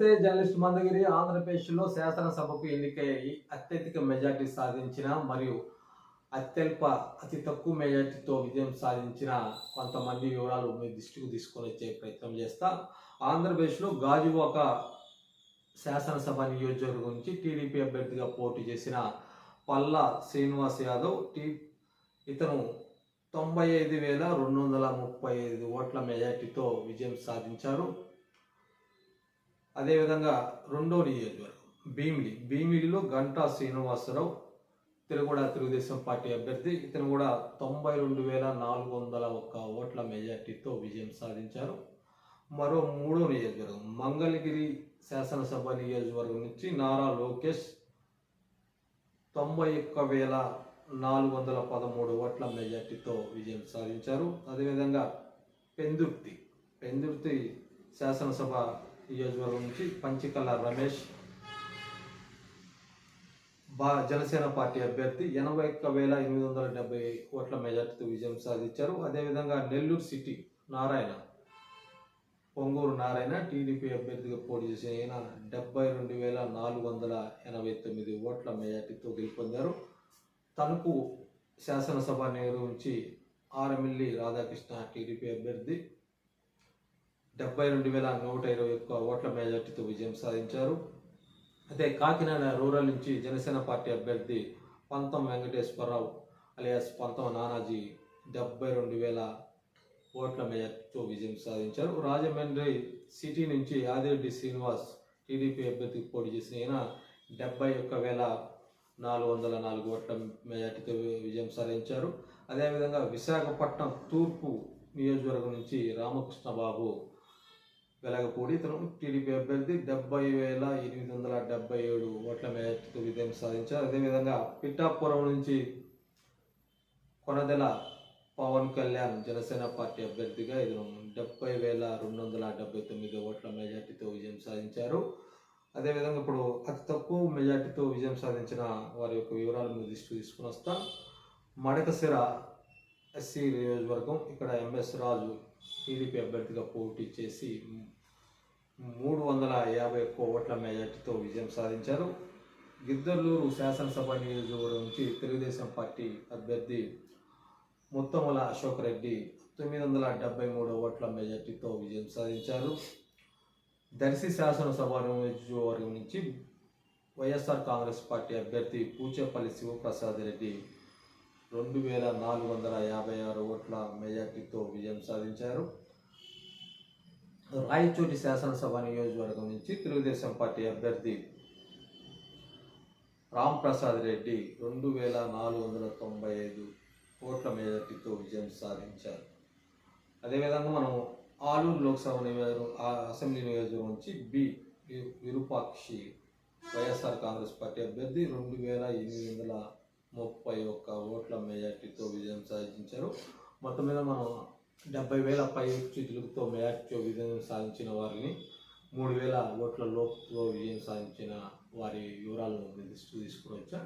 నమస్తే. జర్నలిస్ట్ మందగిరి ఆంధ్రప్రదేశ్లో శాసనసభకు ఎన్నికయ్యి అత్యధిక మెజార్టీ సాధించిన మరియు అత్యల్ప అతి తక్కువ మెజార్టీతో విజయం సాధించిన కొంతమంది వివరాలు మీ దృష్టికి తీసుకొని వచ్చే ప్రయత్నం చేస్తా. ఆంధ్రప్రదేశ్లో గాజువాక శాసనసభ నియోజకవర్గం నుంచి టీడీపీ అభ్యర్థిగా పోటీ చేసిన పల్లా శ్రీనివాస్ యాదవ్ టీ ఇతను తొంభై ఐదు వేల రెండు వందల ముప్పై ఐదు ఓట్ల మెజార్టీతో విజయం సాధించారు. అదేవిధంగా రెండో నియోజకవర్గం భీమిలి. భీమిలిలో గంటా శ్రీనివాసరావు తిరుగుడ తెలుగుదేశం పార్టీ అభ్యర్థి ఇతను కూడా తొంభై రెండు వేల నాలుగు వందల ఒక్క ఓట్ల మెజార్టీతో విజయం సాధించారు. మరో మూడో నియోజకవర్గం మంగళగిరి శాసనసభ నియోజకవర్గం నుంచి నారా లోకేష్ తొంభై ఒక్క వేల నాలుగు వందల పదమూడు ఓట్ల మెజార్టీతో విజయం సాధించారు. అదేవిధంగా పెందుర్తి పెందుర్తి శాసనసభ నియోజకవర్గం నుంచి పంచికల్ల రమేష్ బా జనసేన పార్టీ అభ్యర్థి ఎనభై ఒక్క వేల ఎనిమిది వందల డెబ్బై ఓట్ల మెజార్టీతో విజయం సాధించారు. అదేవిధంగా నెల్లూరు సిటీ నారాయణ పొంగూరు నారాయణ టీడీపీ అభ్యర్థిగా పోటీ చేసిన ఈయన డెబ్బై రెండు వేల నాలుగు వందల ఎనభై తొమ్మిది ఓట్ల మెజార్టీతో గెలుపొందారు. తణుకు శాసనసభ నిర్వహించి ఆర్ఎమ్ఎల్ఏ రాధాకృష్ణ టీడీపీ అభ్యర్థి డెబ్బై రెండు వేల నూట ఇరవై ఒక్క ఓట్ల మెజార్టీతో విజయం సాధించారు. అదే కాకినాడ రూరల్ నుంచి జనసేన పార్టీ అభ్యర్థి పంతం వెంకటేశ్వరరావు అలియాస్ పంతం నానాజీ డెబ్బై రెండు వేల ఓట్ల మెజార్టీతో విజయం సాధించారు. రాజమండ్రి సిటీ నుంచి ఆదిరెడ్డి శ్రీనివాస్ టీడీపీ అభ్యర్థికి పోటీ చేసిన ఈయన డెబ్బై ఒక్క వేల నాలుగు వందల నాలుగు ఓట్ల మెజార్టీతో విజయం సాధించారు. అదేవిధంగా విశాఖపట్నం తూర్పు నియోజకవర్గం నుంచి రామకృష్ణ బాబు వెలగపూడి ఇతను టీడీపీ అభ్యర్థి డెబ్బై వేల ఎనిమిది వందల డెబ్బై ఏడు ఓట్ల మెజార్టీతో విజయం సాధించారు. అదేవిధంగా పిఠాపురం నుంచి కొనదెల పవన్ కళ్యాణ్ జనసేన పార్టీ అభ్యర్థిగా ఇతను డెబ్బై వేల రెండు వందల డెబ్బై తొమ్మిది ఓట్ల మెజార్టీతో విజయం సాధించారు. అదేవిధంగా ఇప్పుడు అతి తక్కువ మెజార్టీతో విజయం సాధించిన వారి యొక్క వివరాలు మీరు దృష్టి తీసుకుని వస్తాం. మడకసిర ఎస్సీ నియోజకవర్గం ఇక్కడ ఎంఎస్ రాజు టీడీపీ అభ్యర్థిగా పోటీ చేసి మూడు వందల యాభై ఒక్క ఓట్ల మెజార్టీతో విజయం సాధించారు. గిద్దలూరు శాసనసభ నియోజకవర్గం నుంచి తెలుగుదేశం పార్టీ అభ్యర్థి ముత్తముల అశోక్ రెడ్డి తొమ్మిది వందల డెబ్బై మూడు ఓట్ల మెజార్టీతో విజయం సాధించారు. దర్శి శాసనసభ నియోజకవర్గం నుంచి వైఎస్ఆర్ కాంగ్రెస్ పార్టీ అభ్యర్థి పూచేపల్లి శివప్రసాద్ రెడ్డి రెండు వేల నాలుగు వందల యాభై ఆరు ఓట్ల మెజార్టీతో విజయం సాధించారు. రాయచోటి శాసనసభ నియోజకవర్గం నుంచి తెలుగుదేశం పార్టీ అభ్యర్థి రామ్ ప్రసాద్ రెడ్డి రెండు వేల నాలుగు వందల తొంభై ఐదు ఓట్ల మెజార్టీతో విజయం సాధించారు. అదేవిధంగా మనం ఆలూరు లోక్సభ నియోజకవర్గం ఆ అసెంబ్లీ నియోజకవర్గం నుంచి B Virupakshi YSR Congress party అభ్యర్థి రెండు వేల ఎనిమిది వందల ముప్పై ఒక్క ఓట్ల మెజార్టీతో విజయం సాధించారు. మొత్తం మీద మనం డెబ్బై వేల పై చితులతో మెజార్టీతో విజయం సాధించిన వారిని మూడు వేల ఓట్ల లోపుతో విజయం సాధించిన వారి వివరాలను దృష్టి తీసుకుని వచ్చా.